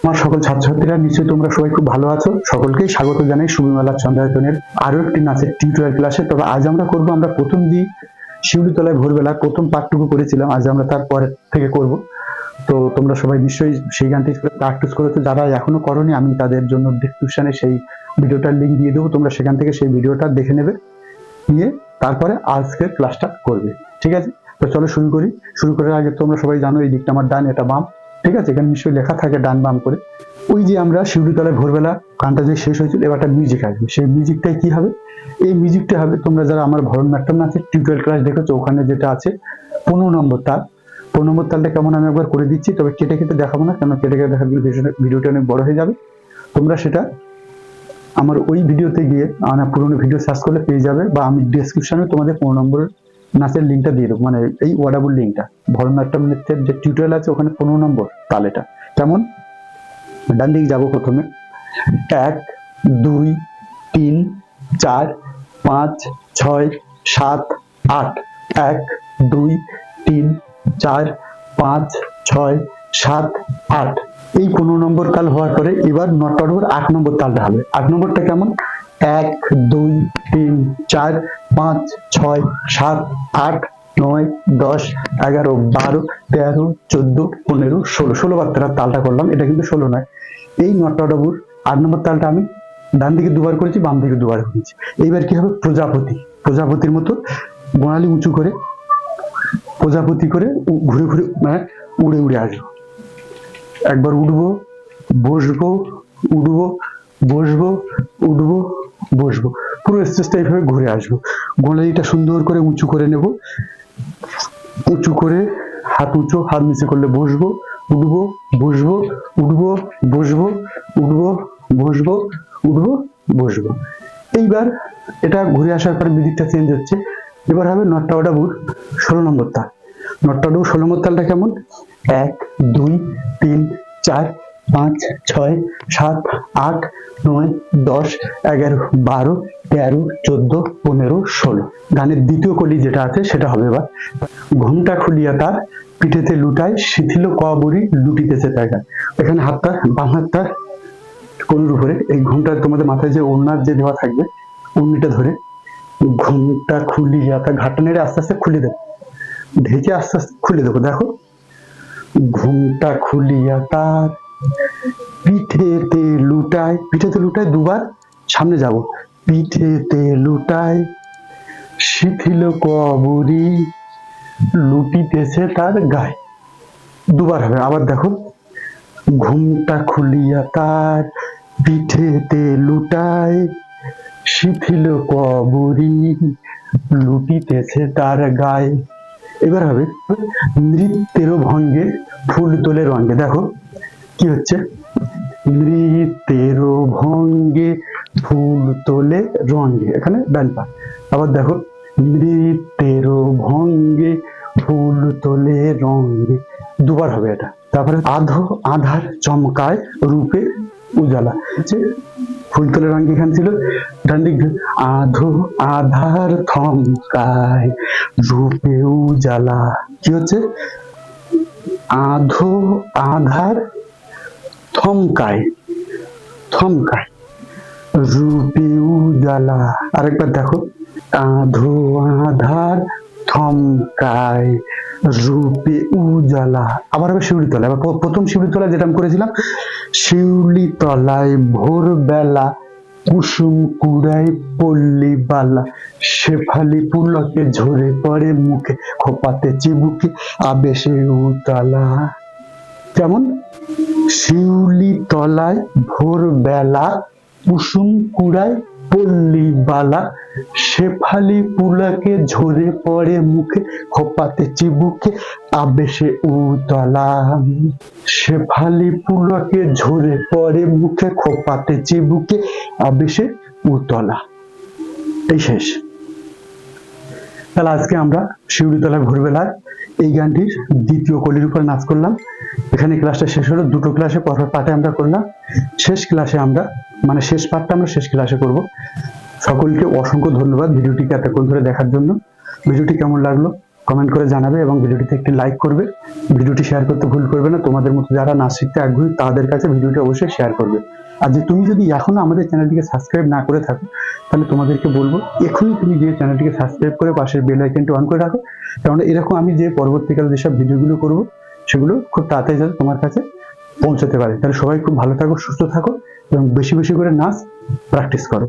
আমার সকল ছাত্রছাত্রীরা, নিশ্চয়ই তোমরা সবাই খুব ভালো আছো। সকলকেই স্বাগত জানাই সুবিমেলা চন্দ্রায়তনের আরও একটি নাচের টিউটোরিয়াল ক্লাসে তবে আজ আমরা করব, আমরা প্রথম দিন শিউলিতলায় ভোরবেলা প্রথম পাঠটুকু করেছিলাম, আজ আমরা তার পরের থেকে করব। তো তোমরা সবাই নিশ্চয়ই সেই গানটি প্র্যাকটিস করেছ। যারা এখনও করনি, আমি তাদের জন্য ডিসক্রিপশনে সেই ভিডিওটার লিঙ্ক দিয়ে দেবো। তোমরা সেখান থেকে সেই ভিডিওটা দেখে নেবে, নিয়ে তারপরে আজকের ক্লাসটা করবে। ঠিক আছে? তো চলো শুরু করি। শুরু করার আগে তোমরা সবাই জানো, এই দিকটা আমার ডান, এটা বাম। ঠিক আছে? এখানে নিশ্চয়ই লেখা থাকে ডান বাম করে। ওই যে আমরা শিউলিতলায় ভোরবেলা গানটা যে শেষ হয়েছিল, এবার একটা মিউজিক আসবে। সেই মিউজিকটাই কি হবে? এই মিউজিকটা হবে তোমরা যারা আমার ভরতনাট্যম আছে টিউটোরিয়াল ক্লাস দেখেছ, ওখানে যেটা আছে, পনেরো নম্বর তার পনেরো নম্বর তালটা কেমন আমি একবার করে দিচ্ছি, তবে কেটে কেটে দেখাবো না, কেন কেটে কেটে দেখালে ভিডিওটা- অনেক বড় হয়ে যাবে। তোমরা সেটা আমার ওই ভিডিওতে গিয়ে, আমার পুরোনো ভিডিও সার্চ করলে পেয়ে যাবে, বা আমি ডেসক্রিপশনে তোমাদের পনেরো নম্বর নাচের লিঙ্কটা দিয়ে দেবো। মানে এই ওয়াডাবুল লিঙ্কটা। ভরতনাট্যম নৃত্যের যে টিউটোরিয়াল আছে, ওখানে পনেরো নম্বর তালেটা। কেমন? ডান দিকে যাব প্রথমে। এক, দুই, তিন, চার, পাঁচ, ছয়, সাত, আট। এক, দুই, তিন, চার, পাঁচ, ছয়, সাত, আট। এই পনেরো নম্বর তাল হওয়ার পরে এবার নটা নম্বর আট নম্বর তালটা হবে। আট নম্বরটা কেমন? এক, দুই, তিন, চার, পাঁচ, ছয়, সাত, আট, নয়, দশ, এগারো, বারো, তেরো, চোদ্দ, পনেরো, ষোলো। ষোলো বার তারা তালটা করলাম, এটা কিন্তু ষোলো নয়। এই নটা ডবুর আট নম্বর তালটা আমি ডান দিকে দুবার করেছি, বাম দিকে দুবার করেছি। এইবার কি হবে? প্রজাপতি। প্রজাপতির মতো গোড়ালি উঁচু করে, প্রজাপতি করে ঘুরে ঘুরে মানে উড়ে উড়ে আসব একবার উঠবো, বসবো উঠবো বসবো, উঠবো বসবো। পুরো স্টেজটা এইভাবে ঘুরে আসব। গোড়ালিটা সুন্দর করে উঁচু করে নেব। উঁচু করে হাত উঁচু, হাত নিচে করলে বসবো। উঠবো বসবো উঠবো বসবো উঠবো বসবো উঠবো, বসবো। এইবার এটা ঘুরে আসার পর মিউজিকটা চেঞ্জ হচ্ছে। এবার হবে নটটা ওটা বুট ষোলো নম্বর তাল নটটা ডু ষোলো নম্বর তালটা কেমন? এক, দুই, তিন, চার পাঁচ, ছয়, সাত, আট, নয়, দশ, এগারো, বারো, তেরো, চোদ্দ, পনেরো, ষোলো। গানের দ্বিতীয় কলি যেটা আছে, সেটা হবে এবার ঘুমটা খুলিয়া তার পিঠেতে লুটায়, শিথিল কবরি লুটিতেছে গায়ে। এখানে হাতটা বাম হাতটা কোনুর উপরে। এই ঘুমটা তোমাদের মাথায় যে ওড়নার যে দেওয়া থাকবে উন্নিটা ধরে ঘুমটা খুলিয়া তার ঘাটটা নেড়ে আস্তে আস্তে খুলে দেবো। ঢেকে আস্তে আস্তে খুলে দেবো। দেখো, ঘুমটা খুলিয়া তার পিঠেতে লুটায় পিঠেতে লুটায় দুবার, সামনে যাব। পিঠেতে লুটায় শিথিল কবরি লুটিতেছে তার গায়ে। দুবার হবে। আবার দেখো, ঘুমটা খুলিয়া তার পিঠেতে লুটায় শিথিল কবরি লুটিতেছে তার গায়ে। এবার হবে নৃত্যের ভঙ্গে, ফুল তোলে রঙ্গে দেখো কি হচ্ছে? নৃত্যের ভঙ্গে ফুল তোলে রঙ্গে এখানে ডান পা আবার দেখো নৃত্যের ভঙ্গে ফুল তোলে রঙ্গে দুবার হবে এটা। তারপরে আধো আধার চমকায় রূপে উজালা। ফুল তোলে রঙে এখানে ছিল, ডান দিক আধো আধার থমকায় রূপে উজালা। কি হচ্ছে? আধো আধার থমকায় থমকায়। রূপে উজালা, আরেকবার দেখো। আধো আধার থমকায়, রূপে উজালা। আবার হবে শিউলি তলা এবার প্র- প্রথম শিউলি তলা যেটা আমি করেছিলাম শিউলি তলায় ভোরবেলা কুসুম কুড়াই পল্লী বালা। শেফালি পুলকে ঝরে পড়ে মুখে, খোপাতে চিবুকে, আবেশে উতলা। কেমন শিউলি তলায় ভোরবেলা কুসুম কুড়ায় পল্লী বালা শেফালি পুলাকে ঝরে পড়ে মুখে, খোপাতে চিবুকে আবেশে উতলা। শেফালি পুলকে ঝরে পড়ে মুখে, খোপাতে চিবুকে আবেশে উতলা। এই শেষ। তাহলে আজকে আমরা শিউলিতলা ভোরবেলায় এই গানটির দ্বিতীয় কলির উপর নাচ করলাম। এখানে ক্লাসটা শেষ হলো, দুটো ক্লাসে পরপর পাঠে আমরা করলাম। শেষ ক্লাসে আমরা মানে শেষ পাঠটা আমরা শেষ ক্লাসে করব। সকলকে অসংখ্য ধন্যবাদ ভিডিওটিকে এতক্ষণ ধরে দেখার জন্য। ভিডিওটি কেমন লাগল কমেন্ট করে জানাবে এবং ভিডিওটিতে একটি লাইক করবে। ভিডিওটি শেয়ার করতে ভুল করবে না। তোমাদের মতো যারা নাচ শিখতে আগ্রহী, তাদের কাছে ভিডিওটি অবশ্যই শেয়ার করবে। আর যে তুমি যদি এখনও আমাদের চ্যানেলটিকে সাবস্ক্রাইব না করে থাকো, তাহলে তোমাদেরকে বলব, এখনই তুমি যে চ্যানেলটিকে সাবস্ক্রাইব করে পাশের বেল আইকনটি অন করে রাখো। কারণ এরকম আমি যে পরবর্তীকালে যেসব ভিডিওগুলো করব, সেগুলো খুব তাড়াতাড়ি যাতে তোমার কাছে পৌঁছাতে পারে। তাহলে সবাই খুব ভালো থাকো, সুস্থ থাকো, এবং বেশি বেশি করে নাচ প্র্যাকটিস করো।